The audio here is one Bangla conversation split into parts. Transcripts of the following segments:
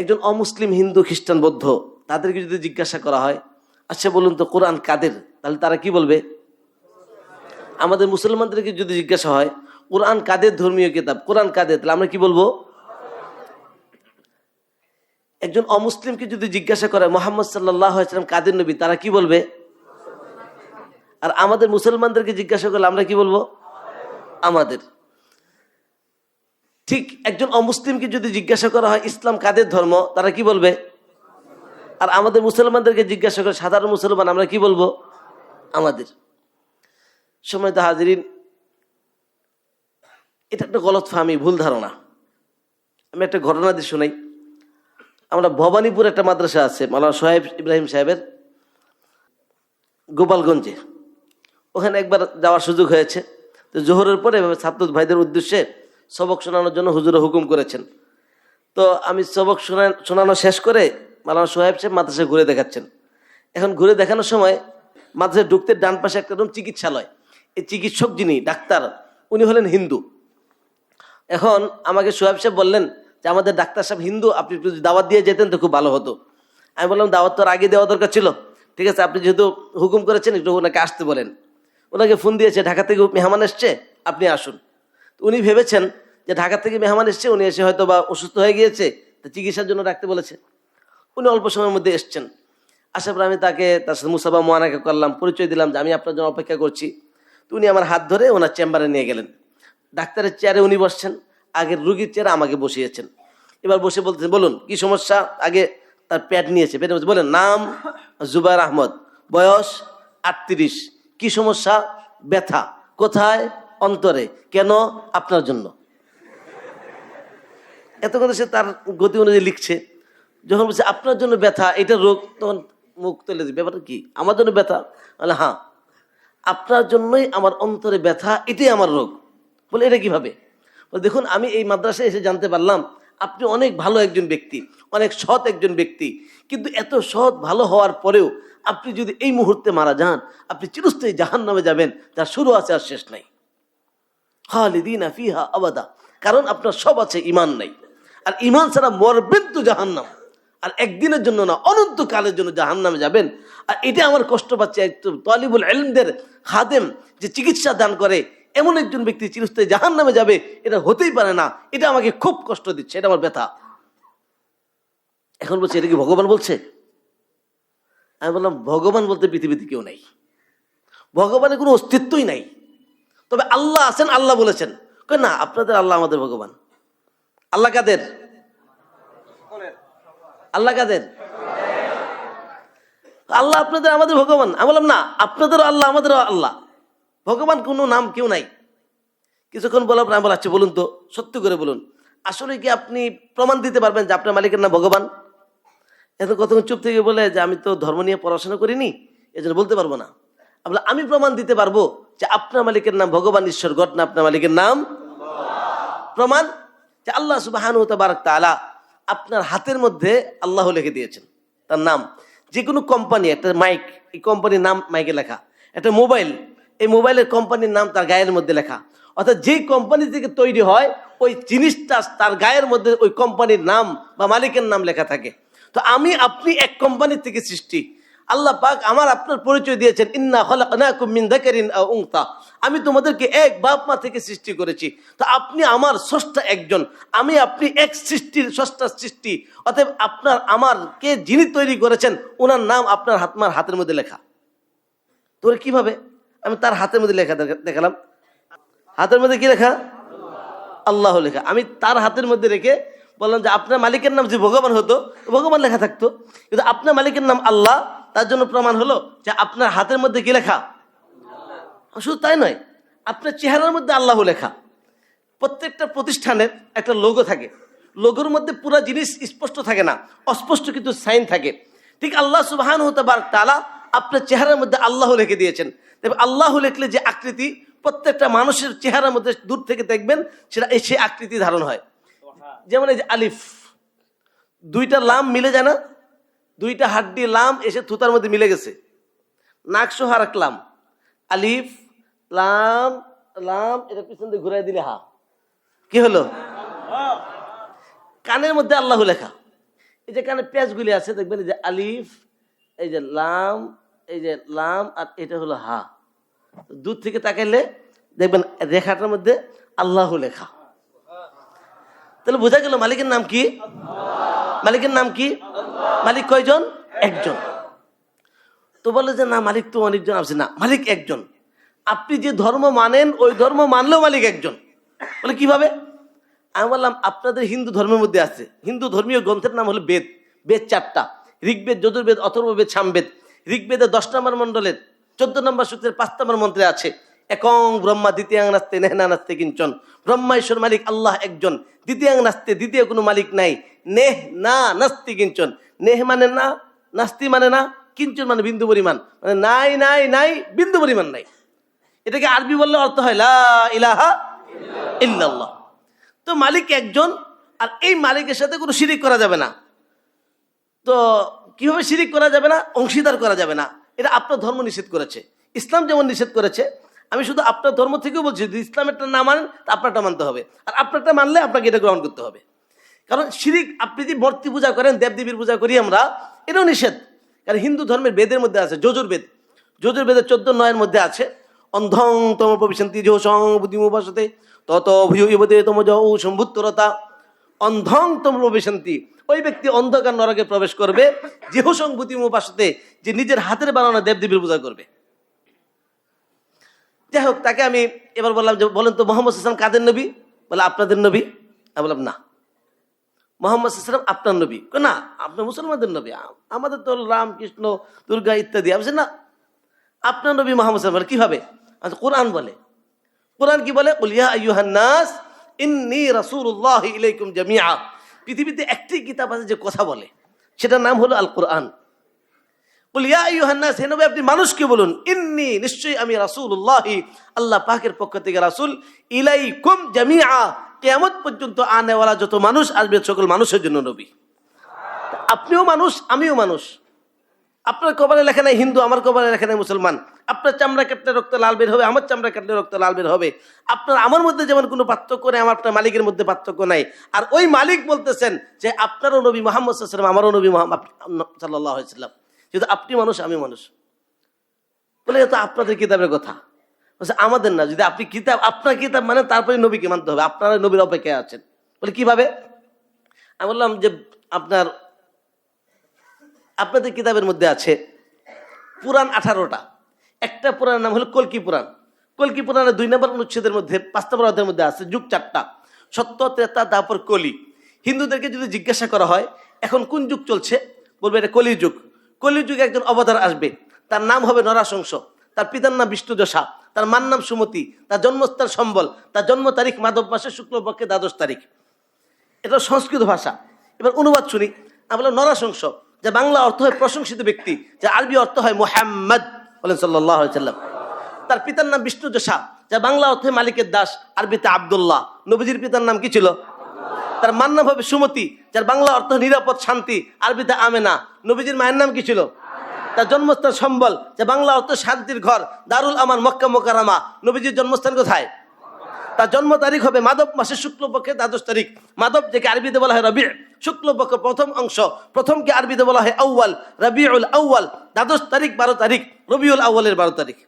একজন অমুসলিম হিন্দু খ্রিস্টান বৌদ্ধ, তাদেরকে যদি জিজ্ঞাসা করা হয় আচ্ছা বলুন তো কোরআন কাদের? তাহলে তারা কি বলবে? আমাদের মুসলমানদেরকে যদি জিজ্ঞাসা হয়, কোরআন কাদের ধর্মীয় কিতাব? কোরআন কাদের? তাহলে আমরা কি বলব? একজন অমুসলিমকে যদি জিজ্ঞাসা করে, মোহাম্মদ সাল্লাহ ইসলাম কাদের নবী? তারা কি বলবে? আর আমাদের মুসলমানদেরকে জিজ্ঞাসা করলে আমরা কি বলব? আমাদের। ঠিক একজন অমুসলিমকে যদি জিজ্ঞাসা করা হয়, ইসলাম কাদের ধর্ম? তারা কি বলবে? আর আমাদের মুসলমানদেরকে জিজ্ঞাসা করে, সাধারণ মুসলমান আমরা কি বলব? আমাদের। সময় তো হাজিরিন, এটা একটা গলত ফামি ভুল ধারণা। আমি একটা ঘটনা দিয়ে শোনাই। আমরা ভবানীপুর একটা মাদ্রাসা আছে মালানা সোহেব ইব্রাহিম সাহেবের, গোপালগঞ্জে। ওখানে একবার যাওয়ার সুযোগ হয়েছে। তো জোহরের পরে ছাত্র ভাইদের উদ্দেশ্যে সবক শোনানোর জন্য হুজুরে হুকুম করেছেন। তো আমি সবক শোনা, শোনানো শেষ করে মালানা সোহেব সাহেব মাদ্রাসায় ঘুরে দেখাচ্ছেন। এখন ঘুরে দেখানোর সময় মাদ্রাসায় ঢুকতে ডান পাশে একটা রুম চিকিৎসালয়। এই চিকিৎসক যিনি, ডাক্তার, উনি হলেন হিন্দু। এখন আমাকে সোহেব সাহেব বললেন যে, আমাদের ডাক্তার সাহেব হিন্দু, আপনি যদি দাওয়াত দিয়ে যেতেন তো খুব ভালো হতো। আমি বললাম, দাওয়াত তো আগে দেওয়া দরকার ছিল। ঠিক আছে, আপনি যেহেতু হুকুম করেছেন, একটু ওনাকে আসতে বলেন। ওনাকে ফোন দিয়েছে, ঢাকা থেকে মেহমান এসছে, আপনি আসুন। উনি ভেবেছেন যে ঢাকা থেকে মেহমান এসছে, উনি এসে হয়তো বা অসুস্থ হয়ে গিয়েছে, তো চিকিৎসার জন্য রাখতে বলেছে। উনি অল্প সময়ের মধ্যে এসছেন। আসার পর আমি তাকে, তার সাথে মুসাফা মোয়ানাকে করলাম, পরিচয় দিলাম যে আমি আপনার জন্য অপেক্ষা করছি। তো উনি আমার হাত ধরে ওনার চেম্বারে নিয়ে গেলেন। ডাক্তারের চেয়ারে উনি বসছেন, আগের রুগীর চেয়ারে আমাকে বসিয়েছেন। এবার বসে বলতেছেন বলুন, কি সমস্যা? আগে তার প্যাট নিয়েছে বসে বলেন, নাম জুবাইর আহমদ, বয়স আটত্রিশ, কি সমস্যা? ব্যথা, কোথায়? অন্তরে। কেন? আপনার জন্য। এত কথা সে তার গতি অনুযায়ী লিখছে। যখন বলছে, আপনার জন্য ব্যথা, এটা রোগ, তখন মুখ তুলে ব্যাপারটা কি? আমার জন্য ব্যথা? বলে হ্যাঁ। আপনার জন্যই আমার অন্তরে ব্যথা, এটাই আমার রোগ। বলে, এটা কীভাবে? দেখুন, আমি এই মাদ্রাসায় এসে জানতে পারলাম, আপনি অনেক ভালো একজন ব্যক্তি, অনেক সৎ একজন ব্যক্তি। কিন্তু এত সৎ, ভালো হওয়ার পরেও আপনি যদি এই মুহূর্তে মারা যান, আপনি চিরস্থায়ী জাহান নামে যাবেন তার শুরু আছে আর শেষ নাই। খালিদিন ফিহা আবাদা। কারণ আপনার সব আছে ইমান নাই। আর ইমান ছাড়া মরবেন তো জাহান্নাম। আর একদিনের জন্য না অনন্ত কালের জন্য জাহান্নামে যাবেন। আর এটা আমার কষ্ট পাচ্ছে একদম তলিবুল এলমদের খাদেম যে চিকিৎসা দান করে, এমন একজন ব্যক্তি চিরস্থায়ী জাহান নামে যাবে, এটা হতেই পারে না। এটা আমাকে খুব কষ্ট দিচ্ছে, এটা আমার ব্যথা। এখন বলছে, এটা কি ভগবান বলছে? আমি বললাম, ভগবান বলতে পৃথিবীতে কেউ নাই। ভগবানের কোনো অস্তিত্বই নাই। তবে আল্লাহ আছেন, আল্লাহ বলেছেন। না, আপনাদের আল্লাহ আমাদের ভগবান। আল্লাহ কাদের? আল্লাহ কাদের? আল্লাহ আপনাদের আমাদের ভগবান। আমি বললাম, না, আপনাদেরও আল্লাহ, আমাদেরও আল্লাহ। ভগবান কোনো নাম কেউ নাই। কিছুক্ষণ বলার পর আমি বলা আচ্ছা বলুন তো, সত্য করে বলুন। আসলে কি আপনি প্রমাণ দিতে পারবেন যে আপনার মালিকের নাম ভগবান? এত কতক্ষণ চুপ থেকে বলে যে, আমি তো ধর্ম নিয়ে পড়াশোনা করিনি, এজন্য বলতে পারব না। আমি প্রমাণ দিতে পারব যে আপনার মালিকের নাম ভগবান ঈশ্বর গট না আপনার মালিকের নাম? প্রমাণ যে আল্লাহ সুবাহানু তাবারক তাআলা আপনার হাতের মধ্যে আল্লাহ লিখে দিয়েছেন। তার নাম যে কোনো কোম্পানি একটা মাইক এই কোম্পানির নাম মাইকে লেখা। একটা মোবাইল এই মোবাইলের কোম্পানির নাম তার গায়ের মধ্যে লেখা। অর্থাৎ যেই কোম্পানি থেকে তৈরি হয়, ওই জিনিসটা তার গায়ের মধ্যে ওই কোম্পানির নাম বা মালিকের নাম লেখা থাকে। তো আমি, আপনি এক কোম্পানির থেকে সৃষ্টি। আল্লাহ পাক আমার আপনার পরিচয় দিয়েছেন, ইন্না উনসা। আমি তোমাদেরকে এক বাপ মা থেকে সৃষ্টি করেছি। তো আপনি আমার স্রষ্টা একজন, আমি আপনি এক সৃষ্টির স্রষ্টা সৃষ্টি। অতএব আপনার, আমার কে যিনি তৈরি করেছেন ওনার নাম আপনার হাতমার হাতের মধ্যে লেখা। তোর কীভাবে? আমি তার হাতের মধ্যে লেখা দেখা- দেখালাম। হাতের মধ্যে কি লেখা? আল্লাহ লেখা। আমি তার হাতের মধ্যে রেখে বললাম যে, আপনার মালিকের নাম যে ভগবান হতো, ভগবান লেখা থাকতো। কিন্তু আপনার মালিকের নাম আল্লাহ তার জন্য প্রমাণ হলো যে আপনার হাতের মধ্যে কি লেখা? শুধু তাই নয়, আপনার চেহারার মধ্যে আল্লাহ লেখা। প্রত্যেকটা প্রতিষ্ঠানের একটা লোগো থাকে। লোগোর মধ্যে পুরো জিনিস স্পষ্ট থাকে না, অস্পষ্ট কিন্তু সাইন থাকে। ঠিক আল্লাহ সুবাহান হতে পার তালা আপনার চেহারার মধ্যে আল্লাহ লিখে দিয়েছেন। তবে আল্লাহ লিখলে যে আকৃতি, প্রত্যেকটা মানুষের চেহারার মধ্যে দূর থেকে দেখবেন, সেটা সে আকৃতি ধারণ হয়। যেমন এই যে আলিফ, দুইটা লাম মিলে যায় না দুইটা হাড্ডি লাম এসে থুতার মধ্যে মিলে গেছে। নাকশো আর এক লাম। আলিফ, লাম লাম, এটা পিছন দিয়ে ঘুরাই দিলে হা। কি হলো? কানের মধ্যে আল্লাহ লেখা। এই যে এখানে পেঁয়াজগুলি আছে, দেখবেন এই যে আলিফ, এই যে লাম, এই যে লাম আর এটা হলো হা। দূর থেকে তাকাইলে দেখবেন রেখাটার মধ্যে আল্লাহ লেখা। তাহলে বোঝা গেল মালিকের নাম কি? মালিকের নাম কি? মালিক কয়জন? একজন। তো বলে যে, না, মালিক তো অনেকজন। আছে না, মালিক একজন। আপনি যে ধর্ম মানেন, ওই ধর্ম মানলেও মালিক একজন। বলে, কীভাবে? আমি বললাম, আপনাদের হিন্দু ধর্মের মধ্যে আছে। হিন্দু ধর্মীয় গ্রন্থের নাম হলো বেদ। বেদ চারটা। ঋগ্বেদ যজুর্বেদ অথর্ববেদ, সামবেদ। ঋগ্বেদের দশ নম্বর মণ্ডলের, চোদ্দ নম্বর সূত্রের পাঁচ নম্বর মন্ত্রে আছে। একং ব্রহ্মা দ্বিতীয়াং নাস্তে নেহনা নাস্তে কিঞ্চন। ব্রহ্মা ঈশ্বর মালিক আল্লাহ একজন। দ্বিতীয়াং নাস্তে দ্বিতীয় কোনো মালিক নাই। নেহ না নাস্তি কিঞ্চন। নেহ মানে না, নাস্তি মানে না, কিঞ্চন মানে বিন্দু পরিমাণ। মানে নাই নাই নাই, বিন্দু পরিমাণ নাই। এটাকে আরবি বললে অর্থ হয়, লা ইলাহা ইল্লাল্লাহ। তো মালিক একজন, আর এই মালিকের সাথে কোনো শিরিক করা যাবে না। তো কীভাবে শিরিক করা যাবে না? অংশীদার করা যাবে না। এটা আপনার ধর্ম নিষেধ করেছে। ইসলাম যেমন নিষেধ করেছে আমি শুধু আপনার ধর্ম থেকেও বলছি, যদি ইসলামেরটা না মানেন, তা আপনারটা মানতে হবে। আর আপনারটা মানলে আপনাকে এটা গ্রহণ করতে হবে। কারণ শিরিক, আপনি যে মূর্তি পূজা করেন, দেবদেবীর পূজা করি আমরা, এটাও নিষেধ। কারণ হিন্দু ধর্মের বেদের মধ্যে আছে যজুর্বেদ যজুর্বেদের চোদ্দ নয়ের মধ্যে আছে, অন্ধং তম প্রবিশন্তি জো সং বুদ্ধিমুপাসতে তত ভূয় ইবদে তম সম্ভুত্তরতা। অন্ধং তম প্রবেশান্তি, ওই ব্যক্তি অন্ধকার নরকে প্রবেশ করবে যেহ সংভূতি উপাসতে যে নিজের হাতের বানানো দেবদেবীর পূজা করবে। যাই হোক, তাকে আমি এবার বললাম যে, বলেন তো মোহাম্মদ ইসলাম কাদের নবী? বলে, আপনাদের নবী। আমি বললাম, না। মোহাম্মদ ইসলাম আপনার নবী। না আপনার মুসলমানদের নবী। আমাদের তো রাম কৃষ্ণ দুর্গা ইত্যাদি। আমি না। আপনার নবী মোহাম্মদ ইসলাম বলে, কীভাবে? আচ্ছা কোরআন বলে। কোরআন কি বলে? আইয়ুহান্নাস, ইন্নী রাসূলুল্লাহি ইলাইকুম জামিআ। পৃথিবীতে একটি কিতাব আছে যে কথা বলে। সেটার নাম হলো আল কোরআন কুলিয়া আইয়ুহান্নাস, হে নবী, আপনি মানুষকে বলুন, ইন্নী নিশ্চয়ই আমি রাসূলুল্লাহি, আল্লাহ পাকের পক্ষ থেকে রাসূল, ইলাইকুম জামিআ, কিয়ামত পর্যন্ত আনেওয়ালা যত মানুষ আসবে, সকল মানুষের জন্য নবী। আপনিও মানুষ, আমিও মানুষ। আপনার কপালে লেখা নাই হিন্দু, আমার কপালে লেখা নাই মুসলমান। আপনার চামড়া কাটলে রক্ত লাল বের হবে, আমার চামড়া কাটলে রক্ত লাল বের হবে। আপনার আমার মধ্যে যেমন কোনো পার্থক্য নেই, আমার আপনার মালিকের মধ্যে পার্থক্য নাই। আর ওই মালিক বলতেছেন যে, আপনারও নবী মোহাম্মদ সাল্লাম আমারও নবী মোহাম্মদ সাল্লাহ সাল্লাম যেহেতু আপনি মানুষ, আমি মানুষ। বলে এ তো আপনাদের কিতাবের কথা। বলছে, আমাদের না, যদি আপনি কিতাব, আপনার কিতাব মানে তারপরে নবীকে মানতে হবে, আপনারা নবীর অপেক্ষায় আছেন। বলে কীভাবে? আমি বললাম যে, আপনার, আপনাদের কিতাবের মধ্যে আছে পুরাণ আঠারোটা। একটা পুরাণের নাম হলো কলকি পুরাণ। কলকি পুরাণের দুই নম্বর অনুচ্ছেদের মধ্যে পাঁচ নম্বর মধ্যে আছে, যুগ চারটা। সত্য, ত্রেতা, তারপর কলি। হিন্দুদেরকে যদি জিজ্ঞাসা করা হয়, এখন কোন যুগ চলছে? বলবে এটা কলি যুগ কলি যুগে একজন অবতার আসবে। তার নাম হবে নরাশংস। তার পিতার নাম বিষ্ণুদশা। তার মার নাম সুমতি। তার জন্মস্থান সম্বল। তার জন্ম তারিখ মাধব মাসের শুক্লপক্ষে দ্বাদশ তারিখ। এটা সংস্কৃত ভাষা। এবার অনুবাদ শুনি। আমি বললাম নরাশংস, যে বাংলা অর্থ হয় প্রশংসিত ব্যক্তি, যে আরবি অর্থ হয় মোহাম্মদ বলেন সাল্লাম তার পিতার নাম বিষ্ণু যশা যা বাংলা অর্থ মালিকের দাস, আরবিতে আবদুল্লাহ। নবীজির পিতার নাম কি ছিল? তার মার নাম হবে সুমতি, যার বাংলা অর্থ নিরাপদ, শান্তি, আরবিতে আমেনা। নবীজির মায়ের নাম কি ছিল? তার জন্মস্থান সম্বল যে বাংলা অর্থ শান্তির ঘর, দারুল আমান, মক্কা মোকারামা নবীজির জন্মস্থান কোথায়? তার জন্ম তারিখ হবে মাধব মাসের শুক্লপক্ষে দ্বাদশ তারিখ। মাধব যেকে আরবিতে বলা হয় রবি শুক্লপক্ষ প্রথম অংশ। প্রথমকে আরবিতে বলা হয় আউ্য়াল, রবিউল আউ্য়াল। দ্বাদশ তারিখ, বারো তারিখ, রবিউল আউ্য়ালের বারো তারিখ।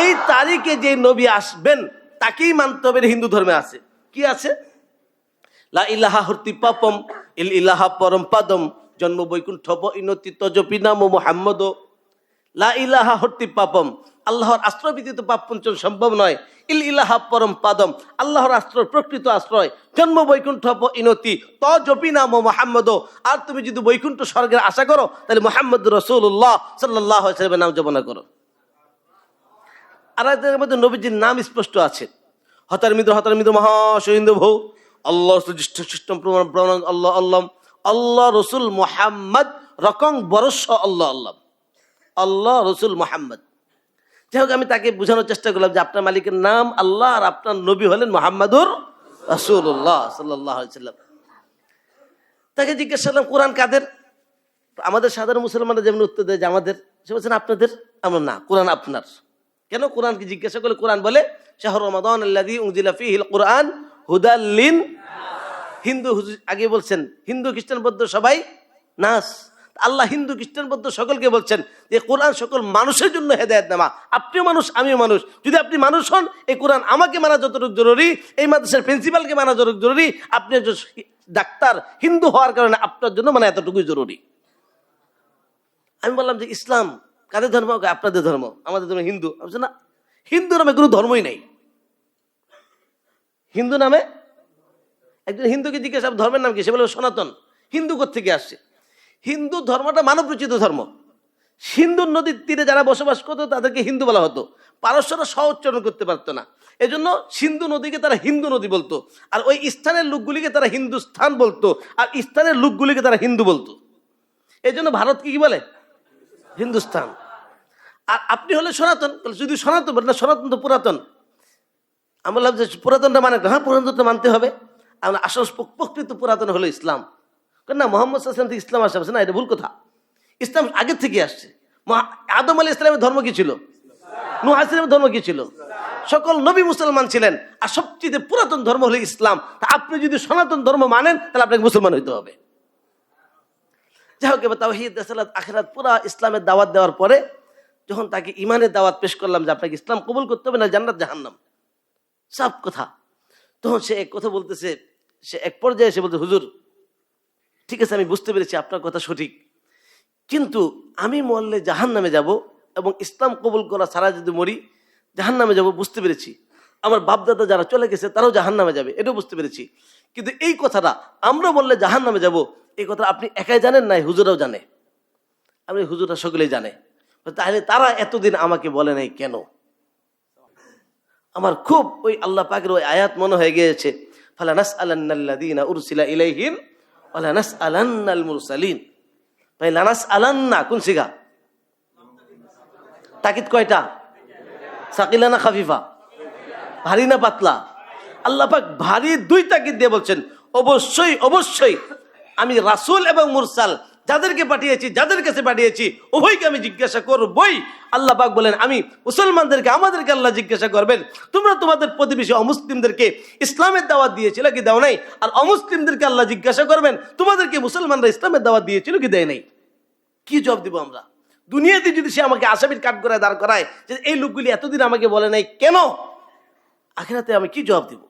এই তারিখে যে নবী আসবেন, তাকেই মানতে হবে হিন্দু ধর্মে আছে। কি আছে? লা ইলাহা হর্তি পাপম, ইল ইলাহা পরম পাদম, জন্ম বৈকুণ্ঠ ইনতি তজপি নাম মোহাম্মদ। লা ইলাহা হর্তি পাপম, আল্লাহর আশ্রয় ব্যতীত পাপ পঞ্চন সম্ভব নয়। ইল ইলাহা পরম পাদম, আল্লাহর আশ্রয়, প্রকৃত আশ্রয়, জন্ম বৈকুণ্ঠ ইনতি ত জপি নাম মোহাম্মদ। আর তুমি যদি বৈকুণ্ঠ স্বর্গের আশা করো, তাহলে মোহাম্মদ রসুল্লাহ সাল্লাহ সাল্লামের নাম জপনা করো। আর মধ্যে নবীজির নাম স্পষ্ট আছে। হতার মিদ্র হতার মিদ্র মহাশহিন্দ ভৌ আল্লাহ আল্লাহ আল্লাহ রসুল মোহাম্মদ, রকম বরস আল্লাহ আল্লাহ আল্লাহ রসুল মোহাম্মদ। যাই আমি তাকে বোঝানোর চেষ্টা করলাম যে আপনার মালিকের নাম আল্লাহ আর আপনার নবী হলেন মোহাম্মদুর রসুল্লাহ সাল্লাহ সাল্লাম। তাকে জিজ্ঞেস করলাম, কোরআন কাদের? আমাদের সাধারণ মুসলমানরা যেমন উত্তর দেয় যে আমাদের। সে বলছেন আপনাদের? আমরা না, কোরআন আপনার। কেন কোরআনকে জিজ্ঞাসা করলে? কোরআন বলে, শাহর রমাদান কোরআন হুদাল্লিন হিন্দু আগে বলছেন, হিন্দু, খ্রিস্টান, বৌদ্ধ সবাই নাস। আল্লাহ হিন্দু, খ্রিস্টান, বৌদ্ধ সকলকে বলছেন যে কোরআন সকল মানুষের জন্য হেদায়ত নামা আপনিও মানুষ, আমিও মানুষ। যদি আপনি মানুষ হন, এই কোরআন আমাকে মানা যতটুকু জরুরি, এই মাদ্রাসার প্রিন্সিপালকে মানা যতটুকু জরুরি, আপনি একজন ডাক্তার, হিন্দু হওয়ার কারণে আপনার জন্য মানে এতটুকুই জরুরি। আমি বললাম যে, ইসলাম কাদের ধর্ম? আপনাদের ধর্ম, আমাদের ধর্ম হিন্দু। না, হিন্দু নামে কোনো ধর্মই নেই। হিন্দু নামে? একজন হিন্দুকে জিজ্ঞাসা "আপনার ধর্মের নাম কি? সে বলে, সনাতন। হিন্দু থেকে আসছে? হিন্দু ধর্মটা মানব রচিত ধর্ম। সিন্ধু নদীর তীরে যারা বসবাস করতো, তাদেরকে হিন্দু বলা হতো। পারস্যরা স উচ্চারণ করতে পারতো না। এজন্য সিন্ধু নদীকে তারা হিন্দু নদী বলতো। আর ওই স্থানের লোকগুলিকে তারা হিন্দুস্থান বলতো। আর স্থানের লোকগুলিকে তারা হিন্দু বলতো। এই জন্য ভারতকে কি বলে? হিন্দুস্থান। আর আপনি হলে সনাতন। যদি সনাতন বলে না সনাতন তো পুরাতন। আমি বললাম যে পুরাতনটা মানে হ্যাঁ পুরাতনটা মানতে হবে। আমরা আসল প্রকৃত পুরাতন হলো ইসলাম। না, মোহাম্মদ সাল্লাম থেকে ইসলাম আসে না? এটা ভুল কথা। ইসলাম আগের থেকে আসছে। আদম আলী ইসলামের ধর্ম কি ছিল? নুহ ইসলামের ধর্ম কি ছিল? সকল নবী মুসলমান ছিলেন। আর সবচেয়ে পুরাতন ধর্ম হলো ইসলাম। তা আপনি যদি সনাতন ধর্ম মানেন, তাহলে আপনাকে মুসলমান হইতে হবে। যাই হোক এবার রাসালাত, আখেরাত, পুরা ইসলামের দাওয়াত দেওয়ার পরে যখন তাকে ইমানের দাওয়াত পেশ করলাম যে আপনাকে ইসলাম কবুল করতে হবে, না জান্নাত জাহান্নাম। সব কথা। তখন সে এক কথা বলতেছে, সে এক পর্যায়ে সে বলতে, হুজুর, ঠিক আছে, আমি বুঝতে পেরেছি আপনার কথা সঠিক। কিন্তু আমি মরলে জাহান নামে যাব এবং ইসলাম কবুল করা ছাড়া যদি মরি জাহান নামে যাব, বুঝতে পেরেছি। আমার বাপদাদা যারা চলে গেছে, তারাও জাহান নামে যাবে, এটাও বুঝতে পেরেছি। কিন্তু এই কথাটা, আমরা বললে জাহান নামে যাব, এই কথা আপনি একাই জানেন নাই, হুজুরাও জানে। আমি হুজুরা সকলেই জানে। তাহলে তারা এতদিন আমাকে বলে নাই কেন? আমার খুব ওই আল্লাহ পাকের ওই আয়াত মনে হয়ে গিয়েছে ফালানাস আলান্নাল্লাদিনা উরসিলা ইলাইহিম ওয়ালা নাস আলান্নাল মুরসালিন। ভাই লানাস আলান্না কোন সিগা তাকিদ কয়টা? সাকিলা না খাফিফা। ভারী না পাতলা? আল্লাহ পাক ভারী দুই তাকিদ দিয়ে বলছেন, অবশ্যই অবশ্যই আমি রাসূল এবং মুরসাল যাদেরকে পাঠিয়েছি, যাদের কাছে পাঠিয়েছি, উভয়কে আমি জিজ্ঞাসা করবই। আল্লাহ পাক বলেন, আমি মুসলমানদেরকে, আমাদেরকে আল্লাহ জিজ্ঞাসা করবেন, তোমরা তোমাদের প্রতিবেশী অমুসলিমদেরকে ইসলামের দাওয়াত দিয়েছিল কি দাও নাই? আর অমুসলিমদেরকে আল্লাহ জিজ্ঞাসা করবেন, তোমাদেরকে মুসলমানরা ইসলামের দাওয়াত দিয়েছিল কি দেয় নাই? কি জবাব দিব আমরা? দুনিয়াতে যদি সে আমাকে আসামির কাঠ করে দাঁড় করায়, যে এই লোকগুলি এতদিন আমাকে বলে নাই, কেন? আখেরাতে আমি কি জবাব দিব?